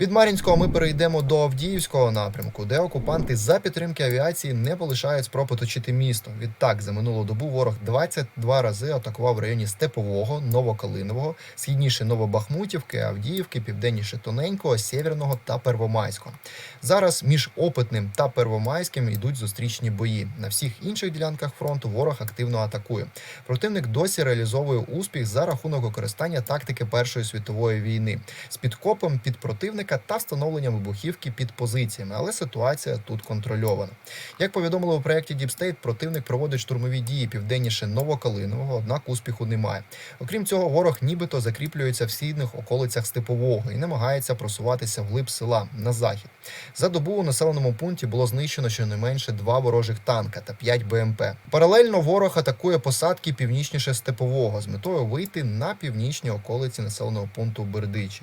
Від Мар'їнського ми перейдемо до Авдіївського напрямку, де окупанти за підтримки авіації не полишають спроб оточити місто. Відтак, за минулу добу ворог 22 рази атакував в районі Степового, Новокалинового, східніше Новобахмутівки, Авдіївки, південніше Тоненького, Сєвєрного та Первомайського. Зараз між Опитним та Первомайським йдуть зустрічні бої. На всіх інших ділянках фронту ворог активно атакує. Противник досі реалізовує успіх за рахунок використання тактики Першої світової війни з підкопом під противника та встановленням вибухівки під позиціями, але ситуація тут контрольована. Як повідомили у проєкті State, противник проводить штурмові дії південніше Новокалинового, однак успіху немає. Окрім цього, ворог нібито закріплюється в східних околицях Степового і намагається просуватися вглиб села на захід. За добу у населеному пункті було знищено щонайменше два ворожих танка та 5 БМП. Паралельно ворог атакує посадки північніше Степового з метою вийти на північні околиці населеного пункту Бердичі.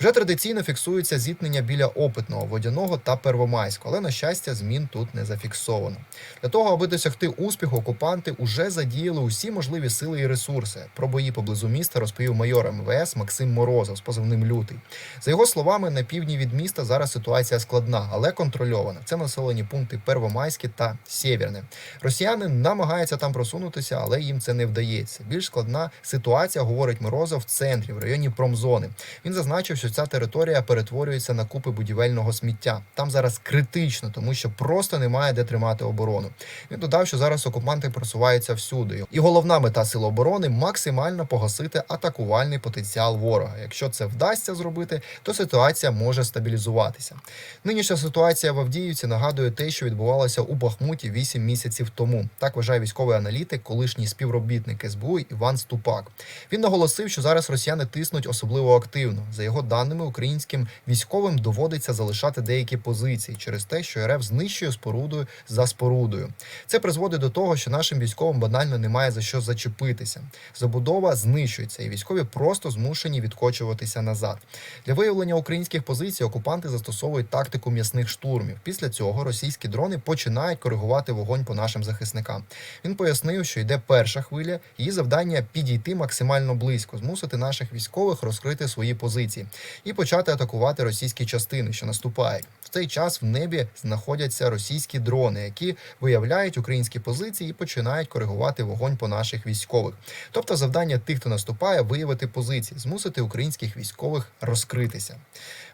Вже традиційно фіксується зіткнення біля опитного, водяного та первомайського, але на щастя, змін тут не зафіксовано. Для того, аби досягти успіху, окупанти уже задіяли усі можливі сили і ресурси. Про бої поблизу міста розповів майор МВС Максим Морозов з позивним Лютий. За його словами, на півдні від міста зараз ситуація складна, але контрольована. Це населені пункти Первомайське та Сєвєрне. Росіяни намагаються там просунутися, але їм це не вдається. Більш складна ситуація, говорить Морозов, в центрі, в районі промзони. Він зазначив, що ця територія перетворюється на купи будівельного сміття. Там зараз критично, тому що просто немає де тримати оборону. Він додав, що зараз окупанти просуваються всюди, і головна мета сил оборони максимально погасити атакувальний потенціал ворога. Якщо це вдасться зробити, то ситуація може стабілізуватися. Нинішня ситуація в Авдіївці нагадує те, що відбувалося у Бахмуті 8 місяців тому. Так вважає військовий аналітик, колишній співробітник СБУ Іван Ступак. Він наголосив, що зараз росіяни тиснуть особливо активно. За його даними, українським військовим доводиться залишати деякі позиції через те, що РФ знищує спорудою за спорудою. Це призводить до того, що нашим військовим банально немає за що зачепитися. Забудова знищується, і військові просто змушені відкочуватися назад. Для виявлення українських позицій окупанти застосовують тактику м'ясних штурмів. Після цього російські дрони починають коригувати вогонь по нашим захисникам. Він пояснив, що йде перша хвиля, її завдання підійти максимально близько, змусити наших військових розкрити свої позиції і почати атакувати російські частини, що наступають. В цей час в небі знаходяться російські дрони, які виявляють українські позиції і починають коригувати вогонь по наших військових. Тобто, завдання тих, хто наступає, виявити позиції, змусити українських військових розкритися.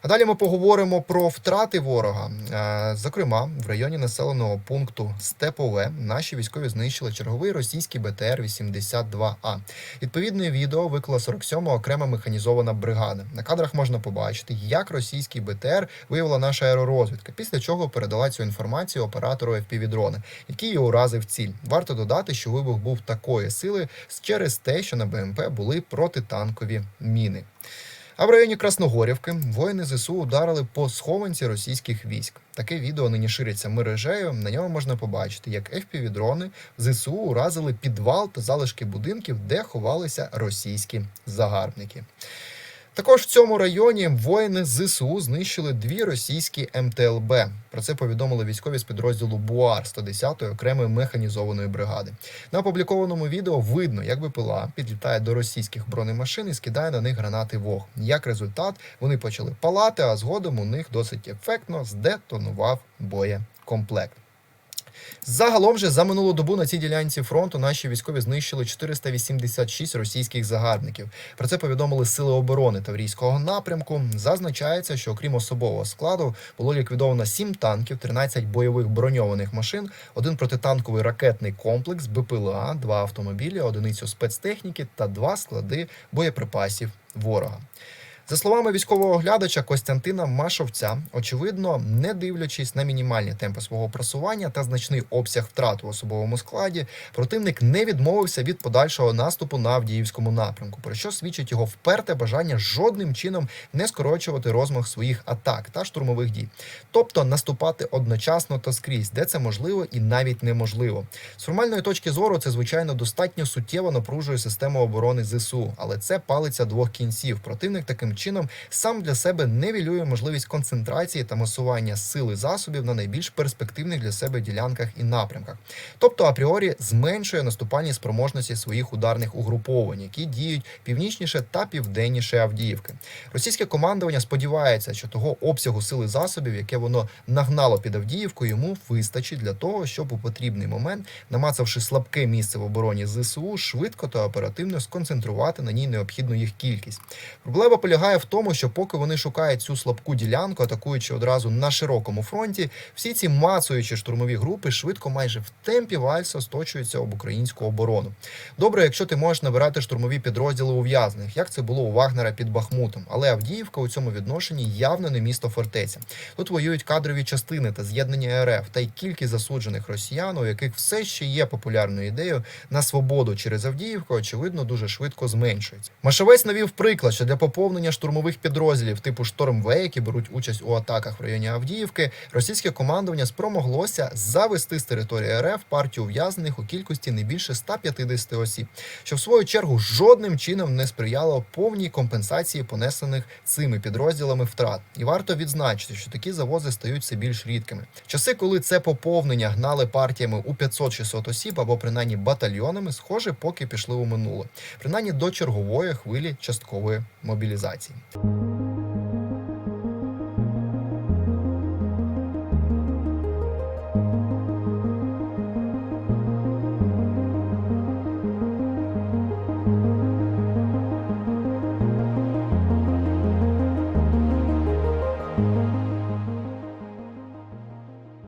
А далі ми поговоримо про втрати ворога. Зокрема, в районі населеного пункту Степове наші військові знищили черговий російський БТР 82 А. Відповідне відео виклала 47-ма окрема механізована бригада. На кадрах можна побачити, як російський БТР виявила наша аеророзвідка, після чого передала цю інформацію оператору FPV-дрона, який і уразив ціль. Варто додати, що вибух був такої сили через те, що на БМП були протитанкові міни. А в районі Красногорівки воїни ЗСУ ударили по схованці російських військ. Таке відео нині шириться мережею. На ньому можна побачити, як FPV-дрони ЗСУ уразили підвал та залишки будинків, де ховалися російські загарбники. Також в цьому районі воїни ЗСУ знищили дві російські МТЛБ. Про це повідомили військові з підрозділу БУАР 110-ї окремої механізованої бригади. На опублікованому відео видно, як БПЛА підлітає до російських бронемашин і скидає на них гранати вог. Як результат, вони почали палати, а згодом у них досить ефектно здетонував боєкомплект. Загалом же за минулу добу на цій ділянці фронту наші військові знищили 486 російських загарбників. Про це повідомили сили оборони Таврійського напрямку. Зазначається, що окрім особового складу було ліквідовано 7 танків, 13 бойових броньованих машин, один протитанковий ракетний комплекс, БПЛА, два автомобілі, одиницю спецтехніки та два склади боєприпасів ворога. За словами військового оглядача Костянтина Машовця, очевидно, не дивлячись на мінімальні темпи свого просування та значний обсяг втрат у особовому складі, противник не відмовився від подальшого наступу на Авдіївському напрямку, про що свідчить його вперте бажання жодним чином не скорочувати розмах своїх атак та штурмових дій, тобто наступати одночасно та скрізь, де це можливо і навіть неможливо. З формальної точки зору це звичайно достатньо суттєво напружує систему оборони ЗСУ, але це палиця двох кінців. Противник таким чином сам для себе невілює можливість концентрації та масування сил і засобів на найбільш перспективних для себе ділянках і напрямках, тобто апріорі зменшує наступальні спроможності своїх ударних угруповань, які діють північніше та південніше Авдіївки. Російське командування сподівається, що того обсягу сили засобів, яке воно нагнало під Авдіївку, йому вистачить для того, щоб у потрібний момент, намацавши слабке місце в обороні ЗСУ, швидко та оперативно сконцентрувати на ній необхідну їх кількість. Проблема полягає в тому, що поки вони шукають цю слабку ділянку, атакуючи одразу на широкому фронті, всі ці мацуючі штурмові групи швидко, майже в темпі вальса, сточуються об українську оборону. Добре, якщо ти можеш набирати штурмові підрозділи ув'язнених, як це було у Вагнера під Бахмутом. Але Авдіївка у цьому відношенні явно не місто фортеця. Тут воюють кадрові частини та з'єднання РФ, та й кількість засуджених росіян, у яких все ще є популярною ідеєю на свободу через Авдіївку, очевидно, дуже швидко зменшується. Машевець навів приклад, що для поповнення штурмових підрозділів типу Шторм-В, які беруть участь у атаках в районі Авдіївки, російське командування спромоглося завести з території РФ партію ув'язнених у кількості не більше 150 осіб, що в свою чергу жодним чином не сприяло повній компенсації понесених цими підрозділами втрат. І варто відзначити, що такі завози стають все більш рідкими. Часи, коли це поповнення гнали партіями у 500-600 осіб або принаймні батальйонами, схоже, поки пішли у минуле, принаймні до чергової хвилі часткової мобілізації. 네.